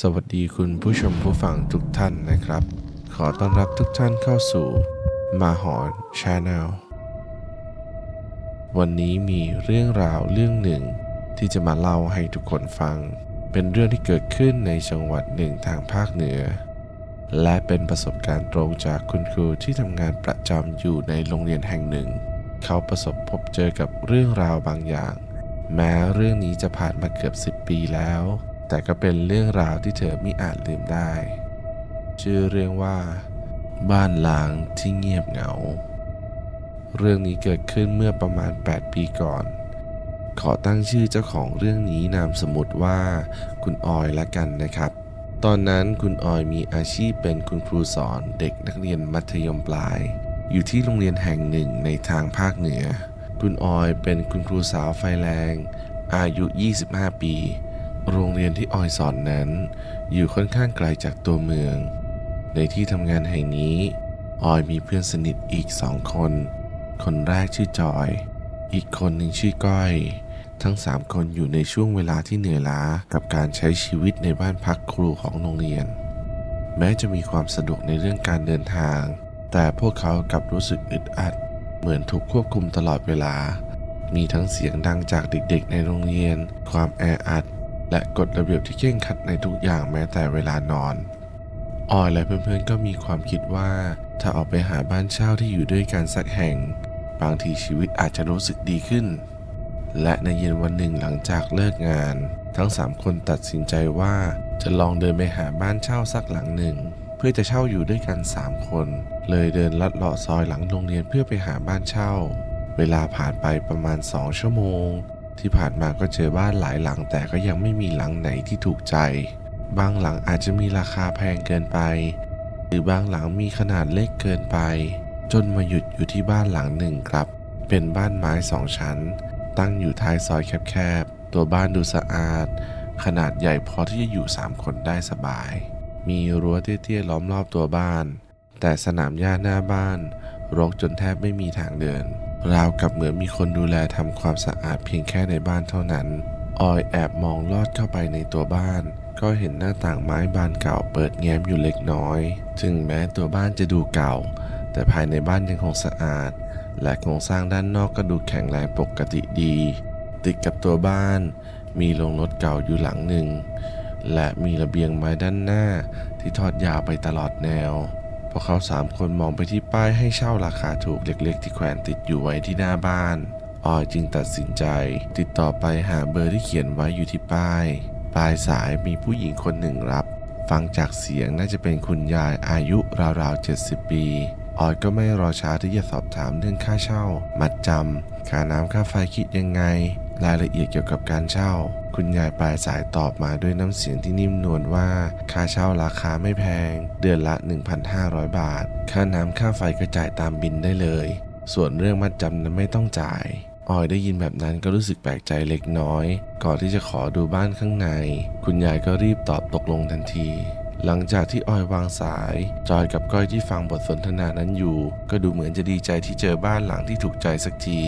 สวัสดีคุณผู้ชมผู้ฟังทุกท่านนะครับ ขอต้อนรับทุกท่านเข้าสู่มาหอนชาแนลวันนี้มีเรื่องราวเรื่องหนึ่ง ที่จะมาเล่าให้ทุกคนฟัง เป็นเรื่องที่เกิดขึ้นในจังหวัดหนึ่งทางภาคเหนือ และเป็นประสบการณ์ตรงจากคุณครูที่ทำงานประจำอยู่ในโรงเรียนแห่งหนึ่ง เขาประสบพบเจอกับเรื่องราวบางอย่าง แม้เรื่องนี้จะผ่านมาเกือบ 10 ปีแล้ว แต่ก็เป็นเรื่องราวที่เธอไม่อาจลืมได้ ชื่อเรื่องว่า บ้านล้างที่เงียบเหงา เรื่องนี้เกิดขึ้นเมื่อประมาณ 8 ปีก่อน ขอตั้งชื่อเจ้าของเรื่องนี้นามสมมติว่าคุณออยละกันนะครับ ตอนนั้นคุณออยมีอาชีพเป็นคุณครูสอนเด็กนักเรียนมัธยมปลาย อยู่ที่โรงเรียนแห่งหนึ่งในทางภาคเหนือ คุณออยเป็นคุณครูสาวไฟแรง อายุ 25 ปี โรงเรียนที่ออยสอนนั้น อยู่ค่อนข้างไกลจากตัวเมือง ในที่ทำงานแห่งนี้ ออยมีเพื่อนสนิทอีกสองคน คนแรกชื่อจอย อีกคนหนึ่งชื่อก้อย ทั้งสามคนอยู่ในช่วงเวลาที่เหนื่อยล้ากับการใช้ชีวิตในบ้านพักครูของโรงเรียน แม้จะมีความสะดวกในเรื่องการเดินทาง แต่พวกเขากลับรู้สึกอึดอัด เหมือนถูกควบคุมตลอดเวลา มีทั้งเสียงดังจากเด็กๆในโรงเรียน ความแออัด และกฎระเบียบที่เคร่งครัดในทุกอย่างแม้แต่เวลานอน ออยและเพื่อนๆก็มีความคิดว่า ถ้าออกไปหาบ้านเช่าที่อยู่ด้วยกันสักแห่ง บางทีชีวิตอาจจะรู้สึกดีขึ้น และในเย็นวันหนึ่งหลังจากเลิกงาน ทั้งสามคนตัดสินใจว่าจะลองเดินไปหาบ้านเช่าสักหลังหนึ่ง เพื่อจะเช่าอยู่ด้วยกัน 3 คน เลยเดินลัดเลาะซอยหลังโรงเรียนเพื่อไปหาบ้านเช่า เวลาผ่านไปประมาณ 2 ชั่วโมง ที่ผ่านมาก็เจอบ้านหลายหลัง แต่ก็ยังไม่มีหลังไหนที่ถูกใจ บางหลังอาจจะมีราคาแพงเกินไป หรือบางหลังมีขนาดเล็กเกินไป จนมาหยุดอยู่ที่บ้านหลังหนึ่งครับ เป็นบ้านไม้สองชั้น ตั้งอยู่ท้ายซอยแคบๆ ตัวบ้านดูสะอาด ขนาดใหญ่พอที่จะอยู่3คนได้สบาย มีรั้วเตี้ยๆล้อมรอบตัวบ้าน แต่สนามหญ้าหน้าบ้านรกจนแทบไม่มีทางเดิน ราวกับเหมือนมีคนดูแลทำความสะอาดเพียงแค่ในบ้านเท่านั้น ออยแอบมองลอดเข้าไปในตัวบ้าน ก็เห็นหน้าต่างไม้บานเก่าเปิดแง้มอยู่เล็กน้อยถึงแม้ตัวบ้านจะดูเก่า แต่ภายในบ้านยังคงสะอาด และโครงสร้างด้านนอกก็ดูแข็งแรงปกติดี ติดกับตัวบ้าน มีโรงรถเก่าอยู่หลังหนึ่งและมีระเบียงไม้ด้านหน้าที่ทอดยาวไปตลอดแนว พอเขาสามคนมองไปที่ป้ายให้เช่าราคาถูกเล็กๆ ที่แขวนติดอยู่ไว้ที่หน้าบ้านออยจึงตัดสินใจ ติดต่อไปหาเบอร์ที่เขียนไว้อยู่ที่ป้าย ปลายสายมีผู้หญิงคนหนึ่งรับ ฟังจากเสียงน่าจะเป็นคุณยายอายุราวๆ 70 ปี ออยก็ไม่รอช้าที่จะสอบถามเรื่องค่าเช่า มัดจำค่าน้ำค่าไฟคิดยังไง รายละเอียดเกี่ยวกับการเช่า คุณยายปลายสายตอบมาด้วยน้ำเสียงที่นิ่มนวลว่า ค่าเช่าราคาไม่แพง เดือนละ 1,500 บาท ค่าน้ำค่าไฟก็จ่ายตามบินได้เลย ส่วนเรื่องมัดจำนั้นไม่ต้องจ่ายออยได้ยินแบบนั้นก็รู้สึกแปลกใจเล็กน้อย ก่อนที่จะขอดูบ้านข้างใน คุณยายก็รีบตอบตกลงทันที หลังจากที่ออยวางสาย จอยกับก้อยที่ฟังบทสนทนานั้นอยู่ ก็ดูเหมือนจะดีใจที่เจอบ้านหลังที่ถูกใจสักที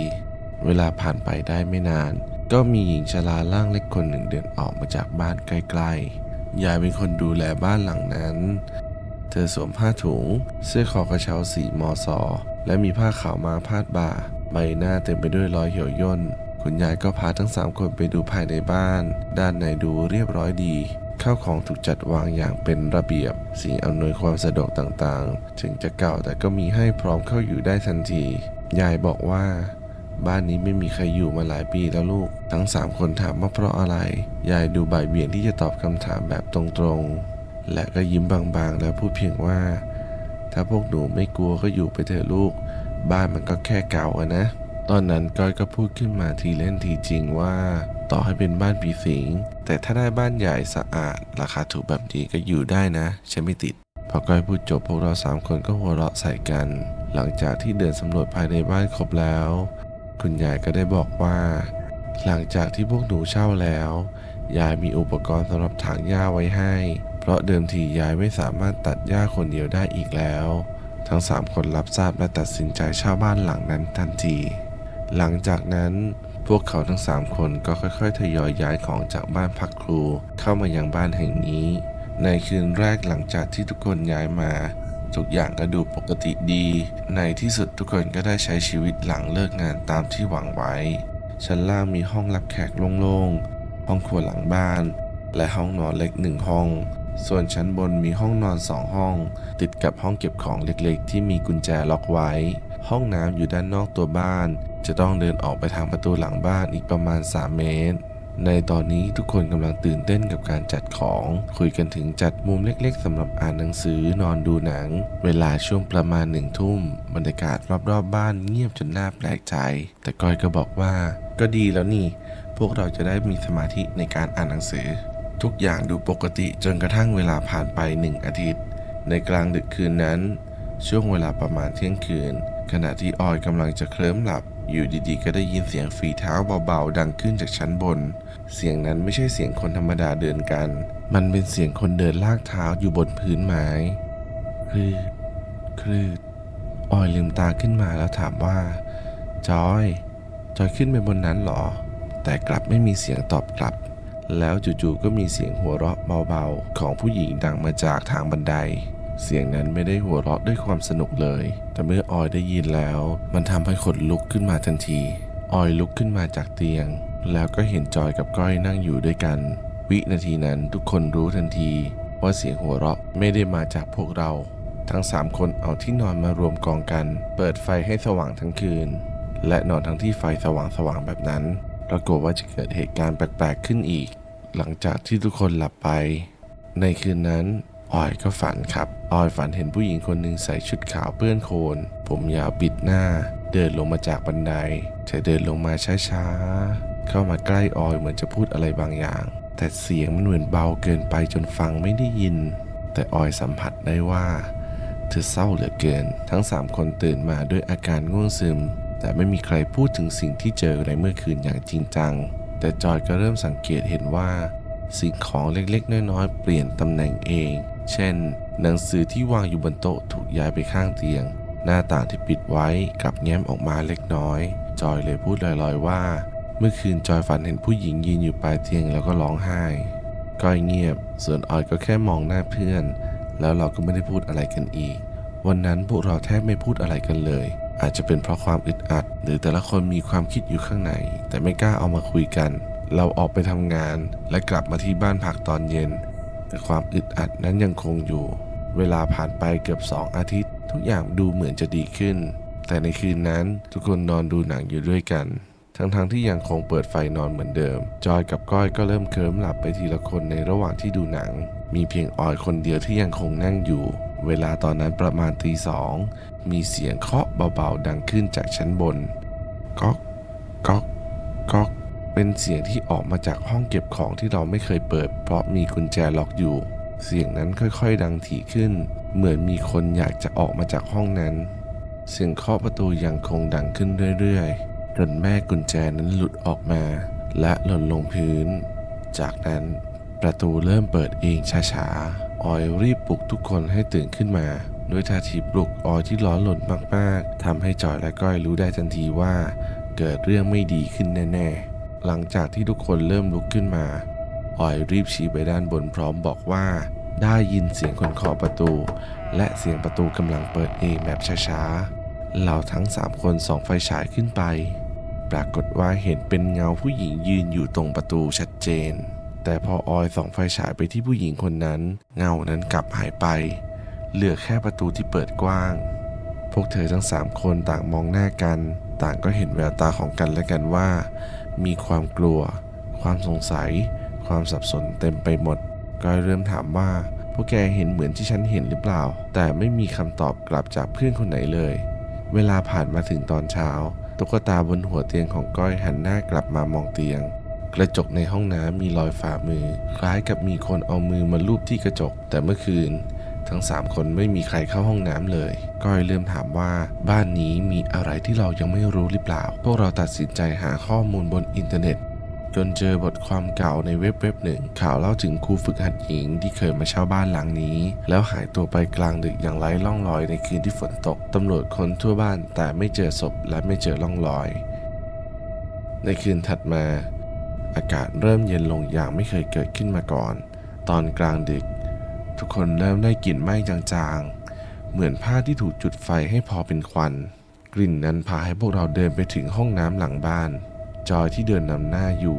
เวลาผ่านไปได้ไม่นาน ก็มีหญิงชราร่างเล็กคนหนึ่งเดินออกมาจากบ้านใกล้ๆ ยายเป็นคนดูแลบ้านหลังนั้น เธอสวมผ้าถุง เสื้อคอกระเช้าสีมอซอและมีผ้าขาวมาพาดบ่า ใบหน้าเต็มไปด้วยรอยเหี่ยวย่น คุณยายก็พาทั้งสามคนไปดูภายในบ้าน ด้านในดูเรียบร้อยดี ข้าวของถูกจัดวางอย่างเป็นระเบียบ สิ่งอำนวยความสะดวกต่างๆ ถึงจะเก่าแต่ก็มีให้พร้อมเข้าอยู่ได้ทันที ยายบอกว่า บ้านนี้ไม่มีใครอยู่มาหลายปีแล้วลูก ทั้งสามคนถามว่าเพราะอะไร ยายดูบ่ายเบี่ยงที่จะตอบคำถามแบบตรงๆ และก็ยิ้มบางๆ แล้วพูดเพียงว่า ถ้าพวกหนูไม่กลัวก็อยู่ไปเถอะลูก บ้านมันก็แค่เก่าอะนะ ตอนนั้นก้อยก็พูดขึ้นมาทีเล่นทีจริงว่า ต่อให้เป็นบ้านผีสิง แต่ถ้าได้บ้านใหญ่สะอาด ราคาถูกแบบนี้ก็อยู่ได้นะฉันไม่ติดพอก้อยพูดจบพวกเราสามคนก็หัวเราะใส่กัน หลังจากที่เดินสำรวจภายในบ้านครบแล้ว คุณยายก็ได้บอกว่า หลังจากที่พวกหนูเช่าแล้ว ยายมีอุปกรณ์สำหรับถางหญ้าไว้ให้ เพราะเดิมทียายไม่สามารถตัดหญ้าคนเดียวได้อีกแล้ว ทั้งสามคนรับทราบและตัดสินใจเช่าบ้านหลังนั้นทันที หลังจากนั้นพวกเขาทั้งสามคนก็ค่อยๆ ทยอยย้ายของจากบ้านพักครูเข้ามายังบ้านแห่งนี้ ในคืนแรกหลังจากที่ทุกคนย้ายมา ทุกอย่างก็ดูปกติดี ในที่สุดทุกคนก็ได้ใช้ชีวิตหลังเลิกงานตามที่หวังไว้ ชั้นล่างมีห้องรับแขกโล่งๆ ห้องครัวหลังบ้าน และห้องนอนเล็กหนึ่งห้อง ส่วนชั้นบนมีห้องนอนสองห้อง ติดกับห้องเก็บของเล็กๆ ที่มีกุญแจล็อกไว้ ห้องน้ำอยู่ด้านนอกตัวบ้าน จะต้องเดินออกไปทางประตูหลังบ้านอีกประมาณ 3 เมตร ในตอนนี้ทุกคนกำลังตื่นเต้นกับการจัดของ คุยกันถึงจัดมุมเล็กๆสำหรับอ่านหนังสือนอนดูหนัง เวลาช่วงประมาณหนึ่งทุ่ม บรรยากาศรอบๆบบ้านเงียบจนน่าแปลกใจ แต่ก้อยก็บอกว่า ก็ดีแล้วนี่ พวกเราจะได้มีสมาธิในการอ่านหนังสือ ทุกอย่างดูปกติจนกระทั่งเวลาผ่านไปหนึ่งอาทิตย์ ในกลางดึกคืนนั้น ช่วงเวลาประมาณเที่ยงคืน ขณะที่ออยกำลังจะเคลิ้มหลับ อยู่ดีๆ ก็ได้ยินเสียงฝีเท้าเบาๆ ดังขึ้นจากชั้นบน เสียงนั้นไม่ใช่เสียงคนธรรมดาเดินกัน มันเป็นเสียงคนเดินลากเท้าอยู่บนพื้นไม้คลืดคลืดออยลืมตาขึ้นมาแล้วถามว่า จอย จอยขึ้นไปบนนั้นเหรอ แต่กลับไม่มีเสียงตอบกลับ แล้วจู่ๆก็มีเสียงหัวเราะเบาๆ ของผู้หญิงดังมาจากทางบันได เสียงนั้นไม่ได้หัวเราะด้วยความสนุกเลย แต่เมื่อออยได้ยินแล้ว มันทำให้ขนลุกขึ้นมาทันที ออยลุกขึ้นมาจากเตียง แล้วก็เห็นจอยกับก้อยนั่งอยู่ด้วยกัน วินาทีนั้นทุกคนรู้ทันที ว่าเสียงหัวเราะไม่ได้มาจากพวกเรา ทั้งสามคนเอาที่นอนมารวมกองกัน เปิดไฟให้สว่างทั้งคืน และนอนทั้งที่ไฟสว่างๆแบบนั้น ปรากฏว่าจะเกิดเหตุการณ์แปลกๆขึ้นอีก หลังจากที่ทุกคนหลับไป ในคืนนั้น ออยก็ฝันครับ ออยฝันเห็นผู้หญิงคนหนึ่งใส่ชุดขาวเปื้อนโคลนผมยาวปิดหน้า เดินลงมาจากบันไดเธอเดินลงมาช้าๆ เข้ามาใกล้ออยเหมือนจะพูดอะไรบางอย่าง แต่เสียงมันเหมือนเบาเกินไปจนฟังไม่ได้ยิน แต่ออยสัมผัสได้ว่า เธอเศร้าเหลือเกิน ทั้งสามคนตื่นมาด้วยอาการง่วงซึม แต่ไม่มีใครพูดถึงสิ่งที่เจอในเมื่อคืนอย่างจริงจัง แต่จอยก็เริ่มสังเกตเห็นว่า สิ่งของเล็กๆ น้อยๆ เปลี่ยนตำแหน่งเอง เช่น หนังสือที่วางอยู่บนโต๊ะถูกย้ายไปข้างเตียง หน้าต่างที่ปิดไว้กลับแง้มออกมาเล็กน้อย จอยเลยพูดลอยๆว่า เมื่อคืนจอยฝันเห็นผู้หญิงยืนอยู่ปลายเตียงแล้วก็ร้องไห้ก้อยเงียบ ส่วนออยก็แค่มองหน้าเพื่อน แล้วเราก็ไม่ได้พูดอะไรกันอีก วันนั้นพวกเราแทบไม่พูดอะไรกันเลย อาจจะเป็นเพราะความอึดอัด หรือแต่ละคนมีความคิดอยู่ข้างใน แต่ไม่กล้าเอามาคุยกัน เราออกไปทำงานและกลับมาที่บ้านพักตอนเย็น แต่ความอึดอัดนั้นยังคงอยู่ เวลาผ่านไปเกือบสองอาทิตย์ ทุกอย่างดูเหมือนจะดีขึ้น แต่ในคืนนั้นทุกคนนอนดูหนังอยู่ด้วยกัน ทั้งๆทที่ยังคงเปิดไฟนอนเหมือนเดิม จอยกับก้อยก็เริ่มเคลิ้มหลับไปทีละคนในระหว่างที่ดูหนัง มีเพียงออยคนเดียวที่ยังคงนั่งอยู่ เวลาตอนนั้นประมาณตีสองมีเสียงเคาะเบาๆดังขึ้นจากชั้นบนก๊อกก๊อกก๊อก เป็นเสียงที่ออกมาจากห้องเก็บของที่เราไม่เคยเปิด เพราะมีกุญแจล็อกอยู่ เสียงนั้นค่อยๆ ดังถี่ขึ้น เหมือนมีคนอยากจะออกมาจากห้องนั้น เสียงเคาะประตูยังคงดังขึ้นเรื่อยๆ จนแม่กุญแจนั้นหลุดออกมา และหล่นลงพื้น จากนั้นประตูเริ่มเปิดเองช้าๆ ออยรีบปลุกทุกคนให้ตื่นขึ้นมาด้วยท่าทีปลุกออยที่ร้อนหล่นมากๆทำให้จอยและก้อยรู้ได้ทันทีว่า เกิดเรื่องไม่ดีขึ้นแน่ๆ หลังจากที่ทุกคนเริ่มลุกขึ้นมา ออยรีบชี้ไปด้านบนพร้อมบอกว่า ได้ยินเสียงคนเคาะประตู และเสียงประตูกำลังเปิดเองแบบช้าๆเราทั้งสามคนส่องไฟฉายขึ้นไป ปรากฏว่าเห็นเป็นเงาผู้หญิงยืนอยู่ตรงประตูชัดเจน แต่พอออยส่องไฟฉายไปที่ผู้หญิงคนนั้น เงานั้นกลับหายไป เหลือแค่ประตูที่เปิดกว้าง พวกเธอทั้งสามคนต่างมองหน้ากัน ต่างก็เห็นแววตาของกันและกันว่า มีความกลัว ความสงสัย ความสับสนเต็มไปหมด ก็เริ่มถามว่าพวกแกเห็นเหมือนที่ฉันเห็นหรือเปล่า แต่ไม่มีคำตอบกลับจากเพื่อนคนไหนเลย เวลาผ่านมาถึงตอนเช้า ตุ๊กตาบนหัวเตียงของก้อยหันหน้ากลับมามองเตียง กระจกในห้องน้ำมีรอยฝ่ามือ คล้ายกับมีคนเอามือมาลูบที่กระจก แต่เมื่อคืน ทั้งสามคนไม่มีใครเข้าห้องน้ำเลย ก้อยเริ่มถามว่า บ้านนี้มีอะไรที่เรายังไม่รู้หรือเปล่า พวกเราตัดสินใจหาข้อมูลบนอินเทอร์เน็ต จนเจอบทความเก่าในเว็บเว็บหนึ่ง ข่าวเล่าถึงครูฝึกหัดหญิงที่เคยมาเช่าบ้านหลังนี้ แล้วหายตัวไปกลางดึกอย่างไร้ร่องรอยในคืนที่ฝนตกตำรวจค้นทั่วบ้านแต่ไม่เจอศพและไม่เจอร่องรอย ในคืนถัดมา อากาศเริ่มเย็นลงอย่างไม่เคยเกิดขึ้นมาก่อน ตอนกลางดึก ทุกคนเริ่มได้กลิ่นไหม้จางๆ เหมือนผ้าที่ถูกจุดไฟให้พอเป็นควัน กลิ่นนั้นพาให้พวกเราเดินไปถึงห้องน้ำหลังบ้าน จอยที่เดินนำหน้าอยู่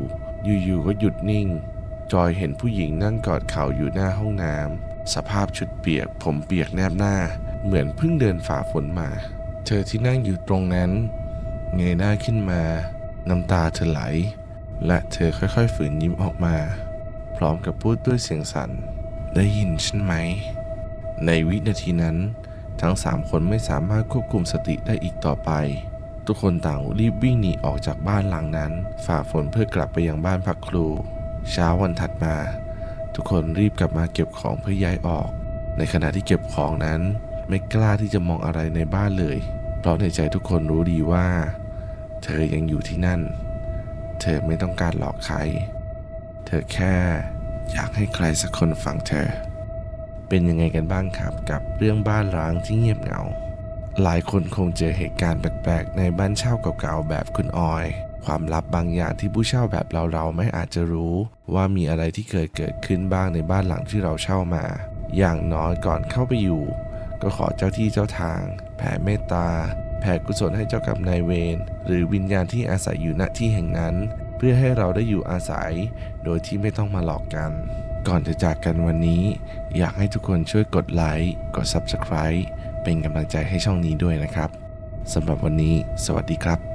อยู่ๆก็หยุดนิ่ง จอยเห็นผู้หญิงนั่งกอดเข่าอยู่หน้าห้องน้ำสภาพชุดเปียก ผมเปียกแนบหน้า เหมือนเพิ่งเดินฝ่าฝนมา เธอที่นั่งอยู่ตรงนั้น เงยหน้าขึ้นมา น้ำตาเธอไหล และเธอค่อยๆฝืนยิ้มออกมา พร้อมกับพูดด้วยเสียงสั่นได้ยินฉันไหม ในวินาทีนั้น ทั้งสามคนไม่สามารถควบคุมสติได้อีกต่อไป ทุกคนต่างรีบวิ่งหนีออกจากบ้านหลังนั้น ฝ่าฝนเพื่อกลับไปยังบ้านพักครู เช้าวันถัดมา ทุกคนรีบกลับมาเก็บของเพื่อย้ายออก ในขณะที่เก็บของนั้น ไม่กล้าที่จะมองอะไรในบ้านเลย เพราะในใจทุกคนรู้ดีว่า เธอยังอยู่ที่นั่น เธอไม่ต้องการหลอกใคร เธอแค่อยากให้ใครสักคนฟังเธอ เป็นยังไงกันบ้างครับกับเรื่องบ้านร้างที่เงียบเหงา หลายคนคงเจอเหตุการณ์แปลกๆ ในบ้านเช่าเก่าๆแบบคุณออย ความลับบางอย่างที่ผู้เช่าแบบเราๆไม่อาจจะรู้ ว่ามีอะไรที่เคยเกิดขึ้นบ้างในบ้านหลังที่เราเช่ามา อย่างน้อยก่อนเข้าไปอยู่ ก็ขอเจ้าที่เจ้าทาง แผ่เมตตา แผ่กุศลให้เจ้ากรรมนายเวรหรือวิญญาณที่อาศัยอยู่ณที่แห่งนั้น เพื่อให้เราได้อยู่อาศัย โดยที่ไม่ต้องมาหลอกกัน ก่อนจะจากกันวันนี้ อยากให้ทุกคนช่วยกดไลค์กด Subscribe เป็นกำลังใจให้ช่องนี้ด้วยนะครับสำหรับวันนี้ สวัสดีครับ